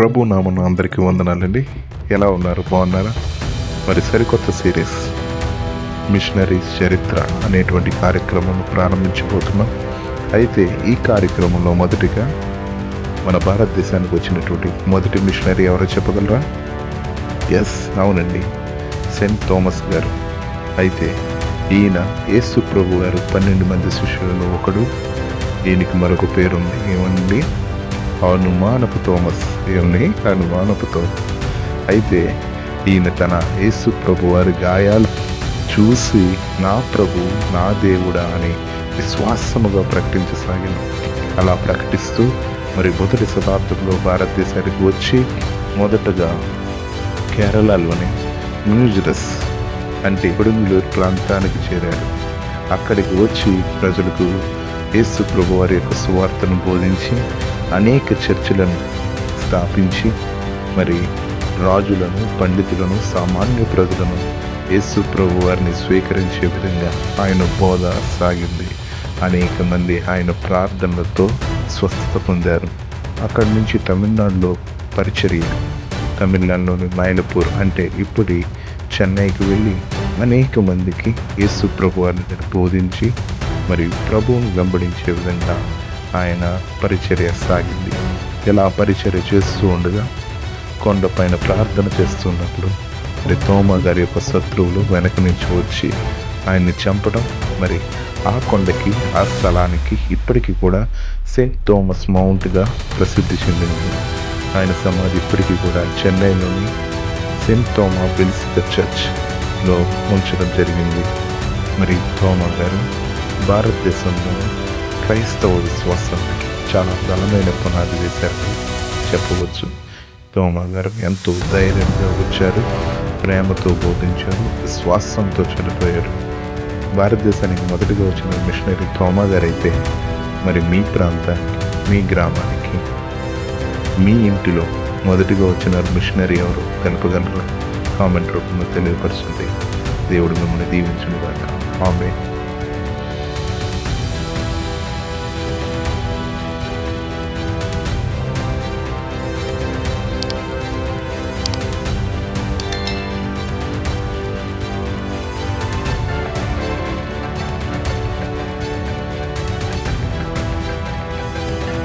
ప్రభు నామను అందరికీ వందనాలండి. ఎలా ఉన్నారు? బాగున్నారా? మరి సరికొత్త సిరీస్ మిషనరీస్ చరిత్ర అనేటువంటి కార్యక్రమం ప్రారంభించబోతున్నాం. అయితే ఈ కార్యక్రమంలో మొదటిగా మన భారతదేశానికి వచ్చినటువంటి మొదటి మిషనరీ ఎవరో చెప్పగలరా? ఎస్ అవునండి. సెయింట్ థామస్ గారు. అయితే ఈయన యేసు ప్రభు గారు పన్నెండు మంది శిష్యులలో ఒకడు. ఈయనకి మరొక పేరుంది. ఏమండి? అనుమానపు థోమస్ ఏమని? అనుమానపు థోమస్ అయితే ఈయన తన యేసు ప్రభు వారి గాయాలు చూసి నా ప్రభు నా దేవుడా అని విశ్వాసముగా ప్రకటించసాగింది అలా ప్రకటిస్తూ మరి మొదటి శతాబ్దంలో భారతదేశానికి వచ్చి మొదటగా కేరళలోని మ్యూజిరస్ అంటే ఇప్పుడు ప్రాంతానికి చేరారు. అక్కడికి వచ్చి ప్రజలకు యేసు ప్రభు వారి యొక్క సువార్తను బోధించి అనేక చర్చలను స్థాపించి మరి రాజులను పండితులను సామాన్య ప్రజలను యేసు ప్రభు వారిని స్వీకరించే విధంగా ఆయన బోధ సాగింది. అనేక మంది ఆయన ప్రార్థనలతో స్వస్థత పొందారు. అక్కడి నుంచి తమిళనాడులో పరిచర్య తమిళనాడులోని మైలపూర్ అంటే ఇప్పుడు చెన్నైకి వెళ్ళి అనేక మందికి యేసు ప్రభు వారిని బోధించి మరియు ప్రభువును వెంబడించే విధంగా ఆయన పరిచర్య సాగింది. ఇలా పరిచర్య చేస్తూ ఉండగా కొండపైన ప్రార్థన చేస్తున్నప్పుడు మరి తోమ గారి యొక్క శత్రువులు వెనక నుంచి వచ్చి ఆయన్ని చంపడం మరి ఆ కొండకి ఆ స్థలానికి ఇప్పటికీ కూడా సెయింట్ థోమస్ మౌంట్గా ప్రసిద్ధి చెందింది. ఆయన సమాధి ఇప్పటికీ కూడా చెన్నైలోని సెయింట్ థోమా బెల్సిక చర్చ్లో ఉంచడం జరిగింది. మరి థోమా గారు భారతదేశంలో క్రైస్తవ విశ్వాసానికి చాలా బలమైన పునాది వేశారని చెప్పవచ్చు. తోమా గారు ఎంతో ధైర్యంగా వచ్చారు ప్రేమతో బోధించారు విశ్వాసంతో చనిపోయారు భారతదేశానికి మొదటిగా వచ్చిన మిషనరీ తోమా గారు అయితే మరి మీ ప్రాంతానికి మీ గ్రామానికి మీ ఇంటిలో మొదటిగా వచ్చిన మిషనరీ ఎవరు? తెలుపగలరు కామెంట్ రూపంలో తెలియపరచండి. దేవుడు మిమ్మల్ని దీవించుగాక ఆమె